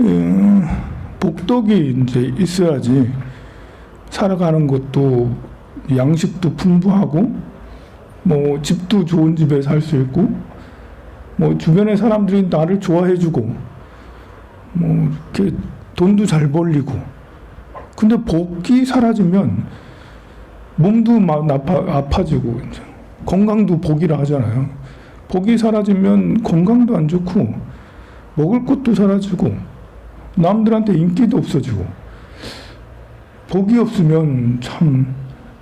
음, 복덕이 이제 있어야지 살아가는 것도 양식도 풍부하고 뭐 집도 좋은 집에 살 수 있고 뭐 주변의 사람들이 나를 좋아해주고 뭐 이렇게 돈도 잘 벌리고 근데 복이 사라지면 몸도 막 나빠, 아파지고 이제 건강도 복이라 하잖아요. 복이 사라지면 건강도 안 좋고 먹을 것도 사라지고 남들한테 인기도 없어지고 복이 없으면 참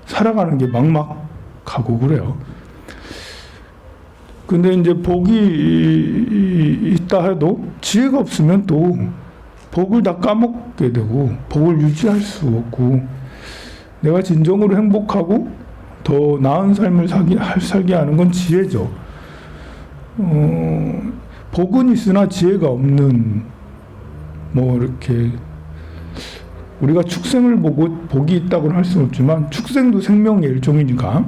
살아가는 게 막막하고 그래요. 근데 이제 복이 있다 해도 지혜가 없으면 또 복을 다 까먹게 되고 복을 유지할 수 없고 내가 진정으로 행복하고 더 나은 삶을 살게, 살게 하는 건 지혜죠. 어, 복은 있으나 지혜가 없는 뭐 이렇게 우리가 축생을 보고 복이 있다고는 할 수는 없지만 축생도 생명의 일종이니까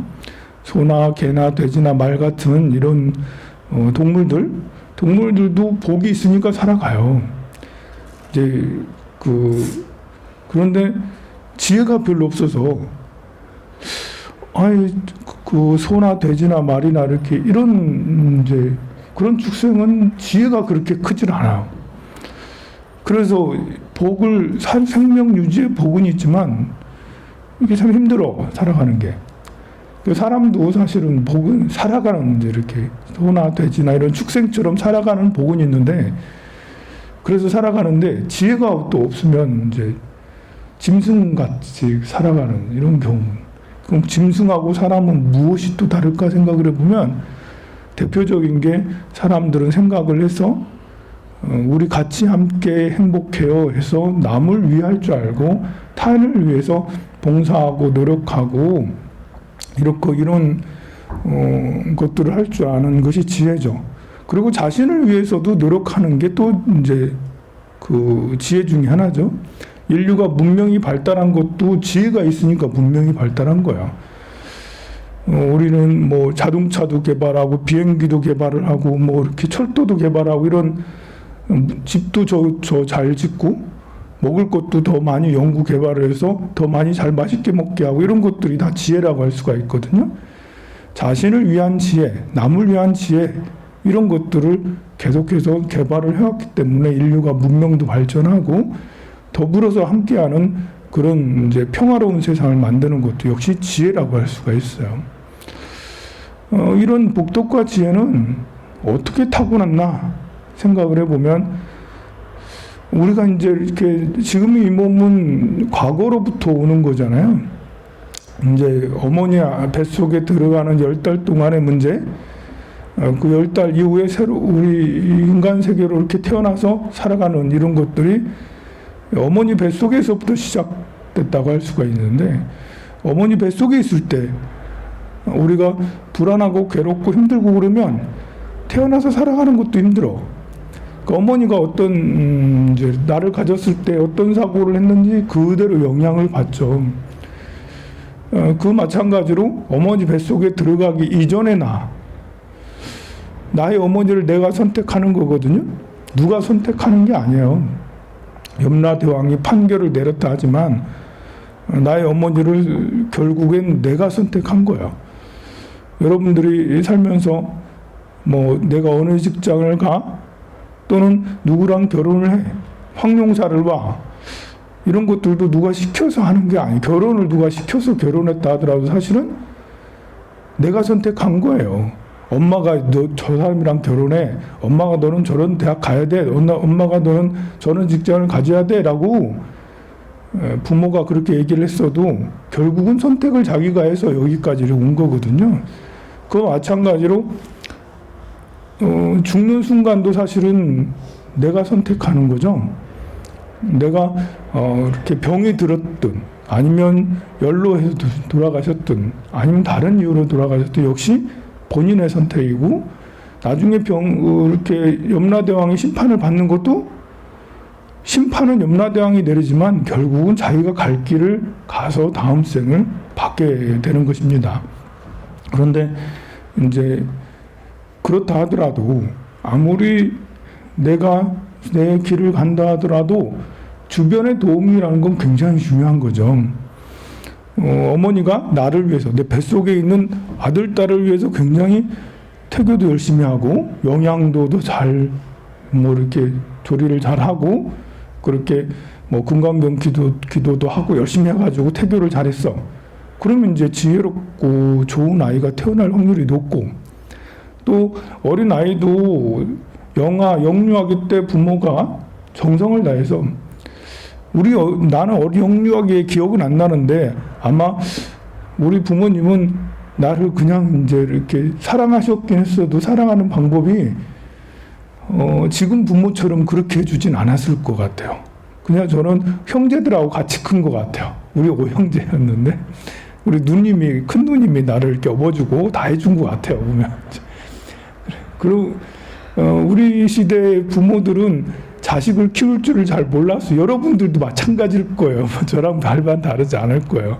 소나 개나 돼지나 말 같은 이런 어, 동물들 동물들도 복이 있으니까 살아가요. 이제 그 그런데 지혜가 별로 없어서 아이 그 소나 돼지나 말이나 이렇게 이런 이제 그런 축생은 지혜가 그렇게 크질 않아요. 그래서 복을 살 생명 유지의 복은 있지만 이게 참 힘들어 살아가는 게. 그 사람도 사실은 복은 살아가는 이렇게 소나 돼지나 이런 축생처럼 살아가는 복은 있는데 그래서 살아가는데 지혜가 또 없으면 이제 짐승같이 살아가는 이런 경우. 그럼 짐승하고 사람은 무엇이 또 다를까 생각을 해보면 대표적인 게 사람들은 생각을 해서 어, 우리 같이 함께 행복해요 해서 남을 위할 줄 알고 타인을 위해서 봉사하고 노력하고 이렇게 이런 어, 것들을 할 줄 아는 것이 지혜죠. 그리고 자신을 위해서도 노력하는 게 또 이제 그 지혜 중에 하나죠. 인류가 문명이 발달한 것도 지혜가 있으니까 문명이 발달한 거야. 어, 우리는 뭐 자동차도 개발하고 비행기도 개발을 하고 뭐 이렇게 철도도 개발하고 이런 음, 집도 저 저 잘 짓고 먹을 것도 더 많이 연구 개발을 해서 더 많이 잘 맛있게 먹게 하고 이런 것들이 다 지혜라고 할 수가 있거든요. 자신을 위한 지혜, 남을 위한 지혜 이런 것들을 계속해서 개발을 해왔기 때문에 인류가 문명도 발전하고 더불어서 함께하는 그런 이제 평화로운 세상을 만드는 것도 역시 지혜라고 할 수가 있어요. 어, 이런 복덕과 지혜는 어떻게 타고났나 생각을 해보면 우리가 이제 이렇게 지금 이 몸은 과거로부터 오는 거잖아요. 이제 어머니 뱃속에 들어가는 열 달 동안의 문제, 어, 그열 달 이후에 새로 우리 인간 세계로 이렇게 태어나서 살아가는 이런 것들이 어머니 뱃속에서부터 시작됐다고 할 수가 있는데 어머니 뱃속에 있을 때 우리가 불안하고 괴롭고 힘들고 그러면 태어나서 살아가는 것도 힘들어. 그 어머니가 어떤 음, 이제 나를 가졌을 때 어떤 사고를 했는지 그대로 영향을 받죠. 어, 그 마찬가지로 어머니 뱃속에 들어가기 이전의 나 나의 어머니를 내가 선택하는 거거든요. 누가 선택하는 게 아니에요. 염라대왕이 판결을 내렸다 하지만 나의 어머니를 결국엔 내가 선택한 거야. 여러분들이 살면서 뭐 내가 어느 직장을 가 또는 누구랑 결혼을 해 황룡사를 봐 이런 것들도 누가 시켜서 하는 게 아니 결혼을 누가 시켜서 결혼했다 하더라도 사실은 내가 선택한 거예요. 엄마가 너 저 사람이랑 결혼해. 엄마가 너는 저런 대학 가야 돼. 엄마, 엄마가 너는 저런 직장을 가져야 돼라고 에, 부모가 그렇게 얘기를 했어도 결국은 선택을 자기가 해서 여기까지 온 거거든요. 그 마찬가지로 어, 죽는 순간도 사실은 내가 선택하는 거죠. 내가 어, 이렇게 병이 들었든 아니면 연로해서 돌아가셨든 아니면 다른 이유로 돌아가셨든 역시 본인의 선택이고 나중에 병 어, 이렇게 염라대왕이 심판을 받는 것도 심판은 염라대왕이 내리지만 결국은 자기가 갈 길을 가서 다음 생을 받게 되는 것입니다. 그런데 이제 그렇다 하더라도 아무리 내가 내 길을 간다 하더라도 주변의 도움이라는 건 굉장히 중요한 거죠. 어, 어머니가 나를 위해서 내 뱃속에 있는 아들 딸을 위해서 굉장히 태교도 열심히 하고 영양도도 잘 뭐 이렇게 조리를 잘 하고 그렇게 뭐 금강경 기도 기도도 하고 열심히 해가지고 태교를 잘했어. 그러면 이제 지혜롭고 좋은 아이가 태어날 확률이 높고 또 어린 아이도 영아 영유아기 때 부모가 정성을 다해서 우리 어, 나는 어린 영유아기의 기억은 안 나는데 아마 우리 부모님은 나를 그냥 이제 이렇게 사랑하셨긴 했어도 사랑하는 방법이 어, 지금 부모처럼 그렇게 해주진 않았을 것 같아요. 그냥 저는 형제들하고 같이 큰 것 같아요. 우리 오형제였는데 우리 누님이 큰 누님이 나를 이렇게 업어주고 다 해준 것 같아요. 보면 그리고 어, 우리 시대 부모들은 자식을 키울 줄을 잘 몰라서 여러분들도 마찬가지일 거예요. 뭐 저랑 별반 다르지 않을 거예요.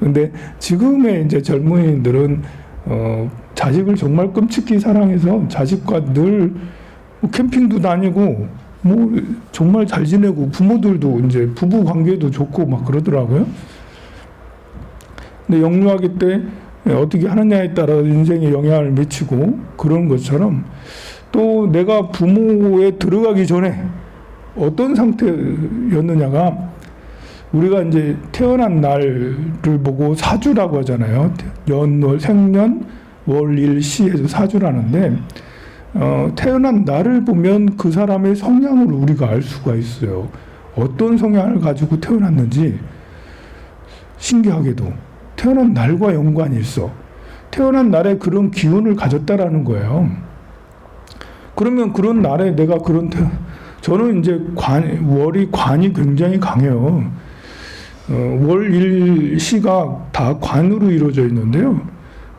근데 지금의 이제 젊은이들은 어, 자식을 정말 끔찍히 사랑해서 자식과 늘뭐 캠핑도 다니고 뭐 정말 잘 지내고 부모들도 이제 부부 관계도 좋고 막 그러더라고요. 근데 영유아기 때 어떻게 하느냐에 따라 인생에 영향을 미치고 그런 것처럼 또 내가 부모에 들어가기 전에 어떤 상태였느냐가 우리가 이제 태어난 날을 보고 사주라고 하잖아요. 연월 생년 월일시 해서 사주라는데 어, 태어난 날을 보면 그 사람의 성향을 우리가 알 수가 있어요. 어떤 성향을 가지고 태어났는지 신기하게도 태어난 날과 연관이 있어. 태어난 날에 그런 기운을 가졌다라는 거예요. 그러면 그런 날에 내가 그런 태, 저는 이제 관 월이 관이 굉장히 강해요. 어, 월일 시가 다 관으로 이루어져 있는데요.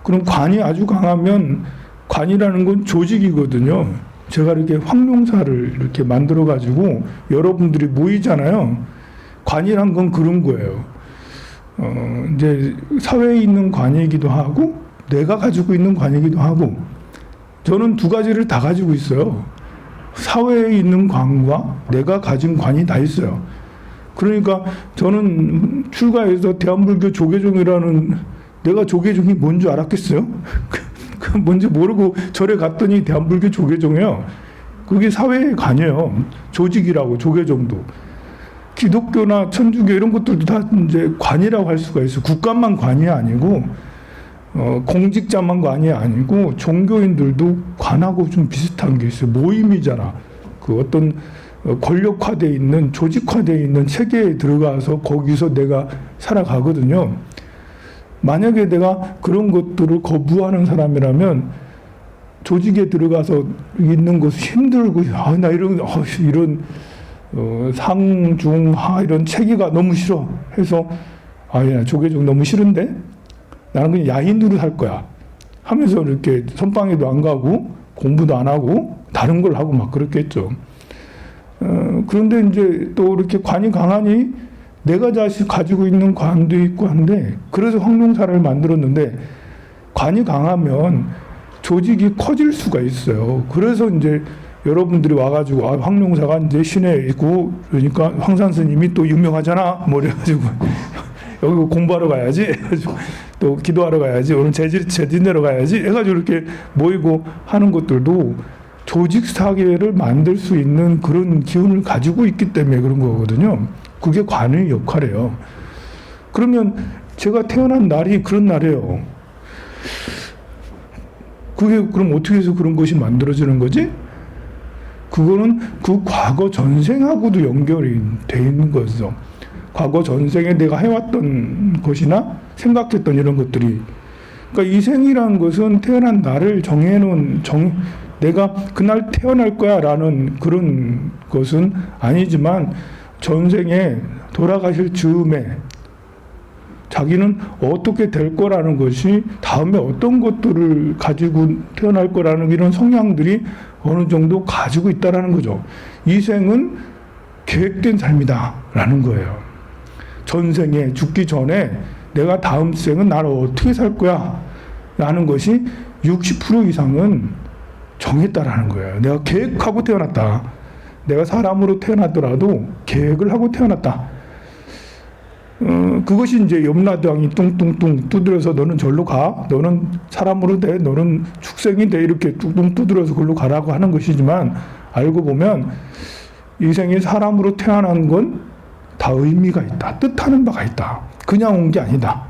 그럼 관이 아주 강하면 관이라는 건 조직이거든요. 제가 이렇게 황룡사를 이렇게 만들어 가지고 여러분들이 모이잖아요. 관이란 건 그런 거예요. 어, 이제 사회에 있는 관이기도 하고 내가 가지고 있는 관이기도 하고 저는 두 가지를 다 가지고 있어요. 사회에 있는 관과 내가 가진 관이 다 있어요. 그러니까 저는 출가해서 대한불교 조계종이라는 내가 조계종이 뭔 줄 알았겠어요? 그 뭔지 모르고 절에 갔더니 대한불교 조계종이에요. 그게 사회의 관이에요. 조직이라고 조계종도. 기독교나 천주교 이런 것들도 다 이제 관이라고 할 수가 있어요. 국가만 관이 아니고 어, 공직자만 관이 아니고 종교인들도 관하고 좀 비슷한 게 있어요. 모임이잖아. 그 어떤 어, 권력화돼 있는 조직화돼 있는 체계에 들어가서 거기서 내가 살아가거든요. 만약에 내가 그런 것들을 거부하는 사람이라면 조직에 들어가서 있는 것이 힘들고 아, 나 이런 어, 이런 어, 상중하 이런 체계가 너무 싫어 해서 아야 조계종 너무 싫은데 나는 그냥 야인으로 살 거야 하면서 이렇게 선방에도 안 가고 공부도 안 하고 다른 걸 하고 막 그랬겠죠. 어, 그런데 이제 또 이렇게 관이 강하니 내가 자식 가지고 있는 관도 있고 한데 그래서 황룡사를 만들었는데 관이 강하면 조직이 커질 수가 있어요. 그래서 이제 여러분들이 와가지고 아, 황룡사가 이제 시내에 있고 그러니까 황산 스님이 또 유명하잖아. 뭐 이래가지고 여기 공부하러 가야지. 또 기도하러 가야지. 오늘 제지 제지 내러 가야지. 해가지고 이렇게 모이고 하는 것들도 조직 사계를 만들 수 있는 그런 기운을 가지고 있기 때문에 그런 거거든요. 그게 관의 역할이에요. 그러면 제가 태어난 날이 그런 날이에요. 그게 그럼 어떻게 해서 그런 것이 만들어지는 거지? 그거는 그 과거 전생하고도 연결이 돼 있는 거죠. 과거 전생에 내가 해왔던 것이나 생각했던 이런 것들이. 그러니까 이 생이라는 것은 태어난 날을 정해놓은 정, 내가 그날 태어날 거야라는 그런 것은 아니지만 전생에 돌아가실 즈음에 자기는 어떻게 될 거라는 것이 다음에 어떤 것들을 가지고 태어날 거라는 이런 성향들이 어느 정도 가지고 있다라는 거죠. 이 생은 계획된 삶이다라는 거예요. 전생에 죽기 전에 내가 다음 생은 나를 어떻게 살 거야 라는 것이 60% 이상은 정했다라는 거예요. 내가 계획하고 태어났다. 내가 사람으로 태어나더라도 계획을 하고 태어났다. 어, 그것이 이제 염라대왕이 뚱뚱뚱 두드려서 너는 절로 가. 너는 사람으로 돼. 너는 축생이 돼. 이렇게 뚱뚱 두드려서 글로 가라고 하는 것이지만 알고 보면 이 생에 사람으로 태어난 건 다 의미가 있다. 뜻하는 바가 있다. 그냥 온 게 아니다.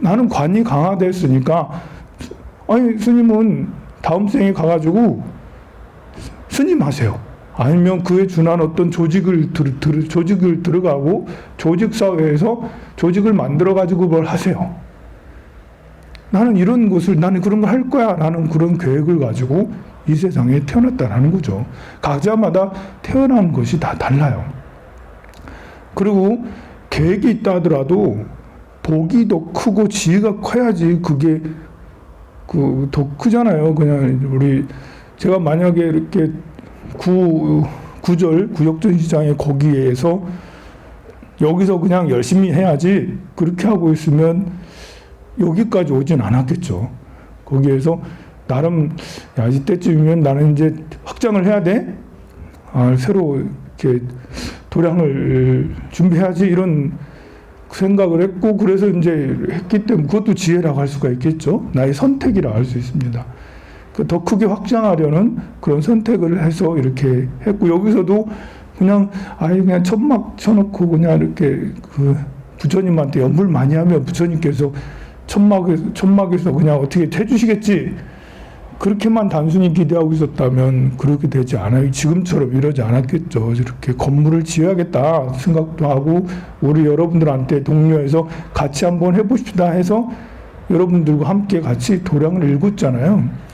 나는 관이 강화됐으니까 아니 스님은 다음 생에 가가지고 스님 하세요. 아니면 그에 준한 어떤 조직을 들, 들, 조직을 들어가고 조직 사회에서 조직을 만들어 가지고 뭘 하세요. 나는 이런 것을 나는 그런 걸 할 거야. 라는 그런 계획을 가지고 이 세상에 태어났다라는 거죠. 각자마다 태어난 것이 다 달라요. 그리고 계획이 있다 하더라도 복이 더 크고 지혜가 커야지 그게 그 더 크잖아요. 그냥 우리 제가 만약에 이렇게 구 구절 구역전 시장의 거기에서 여기서 그냥 열심히 해야지 그렇게 하고 있으면 여기까지 오진 않았겠죠. 거기에서 나름 야 이때쯤이면 나는 이제 확장을 해야 돼. 아 새로 이렇게 도량을 준비해야지 이런 생각을 했고 그래서 이제 했기 때문에 그것도 지혜라고 할 수가 있겠죠. 나의 선택이라고 할수 있습니다. 그더 크게 확장하려는 그런 선택을 해서 이렇게 했고 여기서도 그냥 아예 그냥 천막 쳐놓고 그냥 이렇게 그 부처님한테 연불 많이 하면 부처님께서 천막에서 천막에서 그냥 어떻게 해주시겠지 그렇게만 단순히 기대하고 있었다면 그렇게 되지 않아요. 지금처럼 이러지 않았겠죠. 이렇게 건물을 지어야겠다 생각도 하고 우리 여러분들한테 동료해서 같이 한번 해봅시다 해서 여러분들과 함께 같이 도량을 읽었잖아요.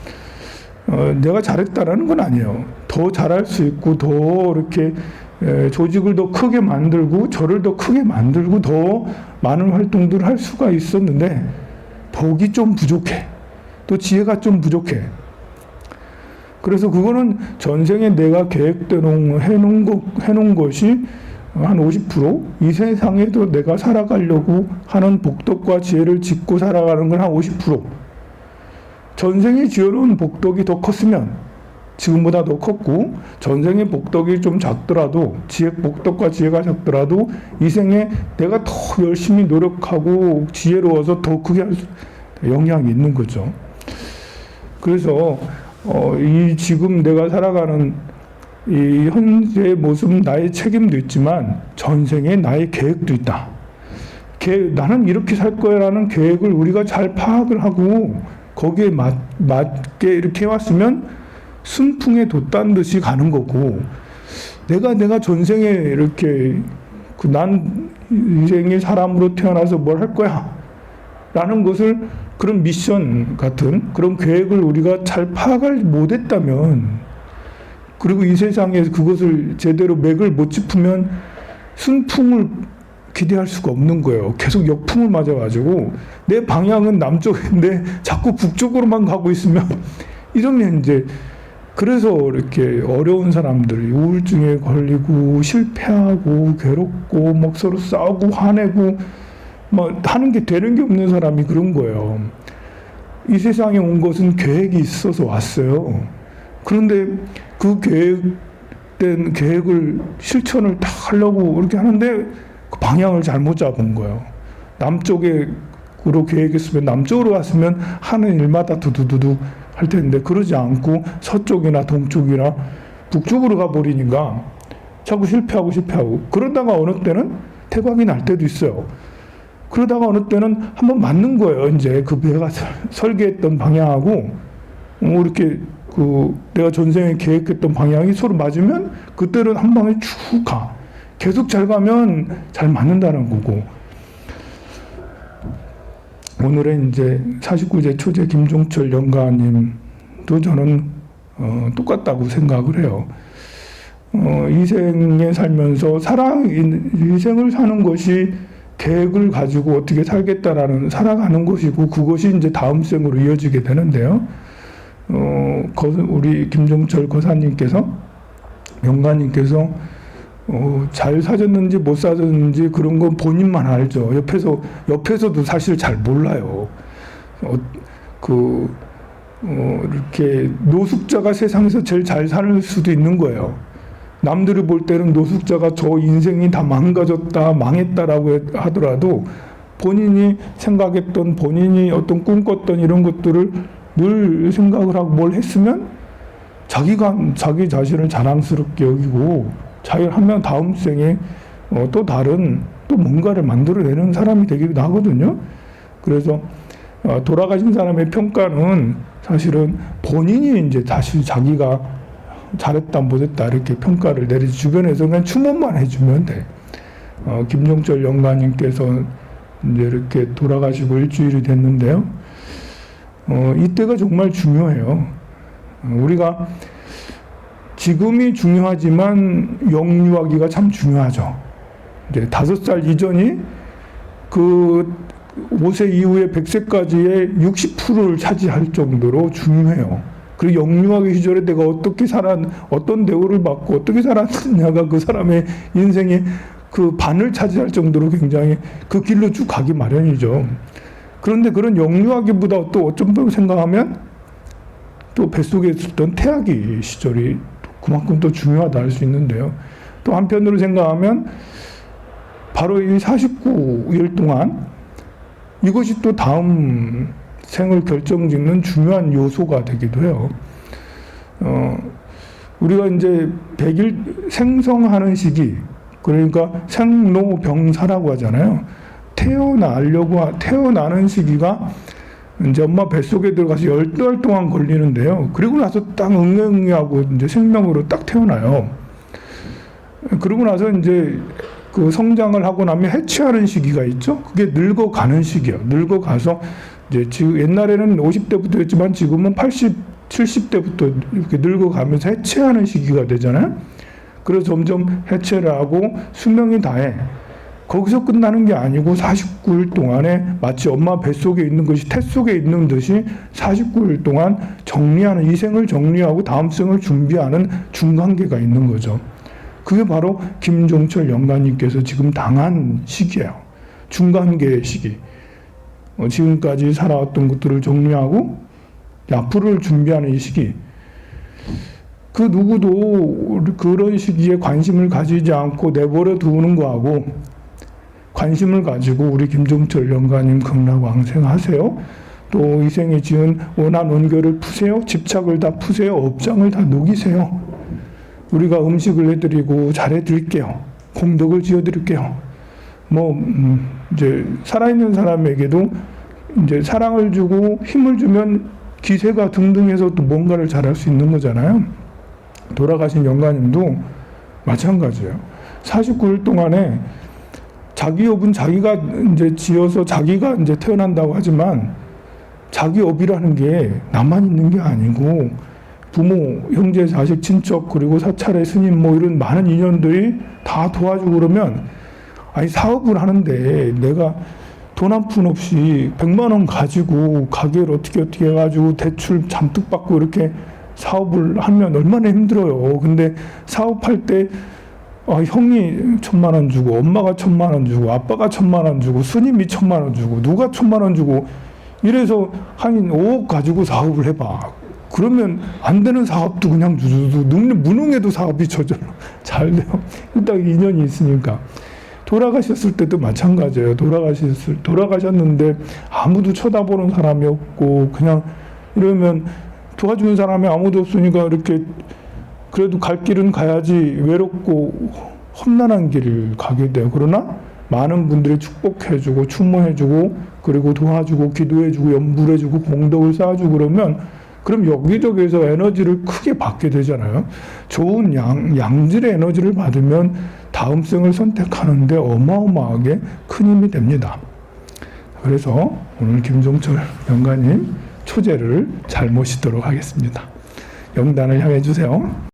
어, 내가 잘했다라는 건 아니에요. 더 잘할 수 있고 더 이렇게 에, 조직을 더 크게 만들고 저를 더 크게 만들고 더 많은 활동들을 할 수가 있었는데 복이 좀 부족해. 또 지혜가 좀 부족해. 그래서 그거는 전생에 내가 계획대로 해놓은, 거, 해놓은 것이 한 50%이 세상에도 내가 살아가려고 하는 복덕과 지혜를 짓고 살아가는 건 한 50% 전생에 지어놓은 복덕이 더 컸으면 지금보다 더 컸고 전생의 복덕이 좀 작더라도 지혜 복덕과 지혜가 작더라도 이 생에 내가 더 열심히 노력하고 지혜로워서 더 크게 할 수, 영향이 있는 거죠. 그래서 어, 이 지금 내가 살아가는 이 현재의 모습 나의 책임도 있지만 전생에 나의 계획도 있다. 계획, 나는 이렇게 살 거야라는 계획을 우리가 잘 파악을 하고 거기에 맞, 맞게 이렇게 해왔으면 순풍에 돛단 듯이 가는 거고 내가 내가 전생에 이렇게 그 난 인생의 사람으로 태어나서 뭘 할 거야? 라는 것을 그런 미션 같은 그런 계획을 우리가 잘 파악을 못했다면 그리고 이 세상에 그것을 제대로 맥을 못 짚으면 순풍을 기대할 수가 없는 거예요. 계속 역풍을 맞아가지고 내 방향은 남쪽인데 자꾸 북쪽으로만 가고 있으면 이러면 이제 그래서 이렇게 어려운 사람들이 우울증에 걸리고 실패하고 괴롭고 막 서로 싸우고 화내고 뭐 하는 게 되는 게 없는 사람이 그런 거예요. 이 세상에 온 것은 계획이 있어서 왔어요. 그런데 그 계획된 계획을 실천을 다 하려고 이렇게 하는데 그 방향을 잘못 잡은 거예요. 남쪽으로 계획했으면 남쪽으로 갔으면 하는 일마다 두두두두 할 텐데 그러지 않고 서쪽이나 동쪽이나 북쪽으로 가버리니까 자꾸 실패하고 실패하고 그러다가 어느 때는 대박이 날 때도 있어요. 그러다가 어느 때는 한번 맞는 거예요. 이제 그 내가 설계했던 방향하고 어, 이렇게 그 내가 전생에 계획했던 방향이 서로 맞으면 그때는 한 방에 쭉 가. 계속 잘 가면 잘 맞는다는 거고. 오늘의 이제 49제 초제 김종철 영가님도 저는 어, 똑같다고 생각을 해요. 어, 이 생에 살면서 사랑, 이 생을 사는 것이 계획을 가지고 어떻게 살겠다라는 살아가는 것이고 그것이 이제 다음 생으로 이어지게 되는데요. 어, 거, 우리 김종철 거사님께서 명가님께서 어, 잘 사줬는지 못 사줬는지 그런 건 본인만 알죠. 옆에서 옆에서도 사실 잘 몰라요. 어, 그 어, 이렇게 노숙자가 세상에서 제일 잘 사는 수도 있는 거예요. 남들이 볼 때는 노숙자가 저 인생이 다 망가졌다, 망했다라고 해- 하더라도 본인이 생각했던 본인이 어떤 꿈꿨던 이런 것들을 늘 생각을 하고 뭘 했으면 자기가 자기 자신을 자랑스럽게 여기고 하면 다음 생에 어, 또 다른 또 뭔가를 만들어내는 사람이 되기도 하거든요. 그래서 어, 돌아가신 사람의 평가는 사실은 본인이 이제 다시 자기가 잘했다 못했다 이렇게 평가를 내리지 주변에서 그냥 추모만 해주면 돼. 어, 김종철 영가님께서 이제 이렇게 돌아가시고 일주일이 됐는데요. 어, 이때가 정말 중요해요. 어, 우리가 지금이 중요하지만 영유아기가 참 중요하죠. 이제 다섯 살 이전이 그 5세 이후에 100세까지의 60%를 차지할 정도로 중요해요. 그리고 영유아기 시절에 내가 어떻게 살았, 어떤 대우를 받고 어떻게 살았느냐가 그 사람의 인생의 그 반을 차지할 정도로 굉장히 그 길로 쭉 가기 마련이죠. 그런데 그런 영유아기보다 또 어쩜 또 생각하면 또 뱃속에 있었던 태아기 시절이 그만큼 또 중요하다 할 수 있는데요. 또 한편으로 생각하면 바로 이 49일 동안 이것이 또 다음 생을 결정짓는 중요한 요소가 되기도 해요. 어, 우리가 이제 100일 생성하는 시기, 그러니까 생로병사라고 하잖아요. 태어나려고, 하- 태어나는 시기가 이제 엄마 뱃속에 들어가서 열 달 동안 걸리는데요. 그리고 나서 딱 응애응애하고 이제 생명으로 딱 태어나요. 그러고 나서 이제 그 성장을 하고 나면 해체하는 시기가 있죠. 그게 늙어가는 시기예요. 늙어가서 이제 지금 옛날에는 50대부터였지만 지금은 80, 70대부터 이렇게 늙어가면서 해체하는 시기가 되잖아요. 그래서 점점 해체를 하고 수명이 다해. 거기서 끝나는 게 아니고 49일 동안에 마치 엄마 뱃속에 있는 것이 태 속에 있는 듯이 49일 동안 정리하는 이 생을 정리하고 다음 생을 준비하는 중간계가 있는 거죠. 그게 바로 김종철 영가님께서 지금 당한 시기예요. 중간계 시기. 어, 지금까지 살아왔던 것들을 정리하고 앞으로를 준비하는 이 시기. 그 누구도 그런 시기에 관심을 가지지 않고 내버려 두는 거하고 관심을 가지고 우리 김종철 영가님 극락왕생하세요. 또 이 생에 지은 원한 원결을 푸세요. 집착을 다 푸세요. 업장을 다 녹이세요. 우리가 음식을 해드리고 잘해드릴게요. 공덕을 지어드릴게요. 뭐 음, 이제 살아있는 사람에게도 이제 사랑을 주고 힘을 주면 기세가 등등해서 또 뭔가를 잘할 수 있는 거잖아요. 돌아가신 영가님도 마찬가지예요. 49일 동안에 자기 업은 자기가 이제 지어서 자기가 이제 태어난다고 하지만 자기 업이라는 게 나만 있는 게 아니고 부모, 형제, 자식, 친척 그리고 사찰의 스님 뭐 이런 많은 인연들이 다 도와주고 그러면 아니 사업을 하는데 내가 돈 한 푼 없이 100만 원 가지고 가게를 어떻게 어떻게 해가지고 대출 잔뜩 받고 이렇게 사업을 하면 얼마나 힘들어요. 근데 사업할 때 아, 형이 천만 원 주고 엄마가 천만 원 주고 아빠가 천만 원 주고 스님이 천만 원 주고 누가 천만 원 주고 이래서 한 5억 가지고 사업을 해봐. 그러면 안 되는 사업도 그냥 주주도 무능해도 사업이 저절로 잘 돼요. 일단 인연이 있으니까. 돌아가셨을 때도 마찬가지예요. 돌아가셨을 돌아가셨는데 아무도 쳐다보는 사람이 없고 그냥 이러면 도와주는 사람이 아무도 없으니까 이렇게 그래도 갈 길은 가야지 외롭고 험난한 길을 가게 돼요. 그러나 많은 분들이 축복해주고 추모해주고 그리고 도와주고 기도해주고 연불해주고 공덕을 쌓아주고 그러면 그럼 여기저기에서 에너지를 크게 받게 되잖아요. 좋은 양, 양질의 에너지를 받으면 다음 생을 선택하는데 어마어마하게 큰 힘이 됩니다. 그래서 오늘 김종철 영가님 초제를 잘 모시도록 하겠습니다. 영단을 향해 주세요.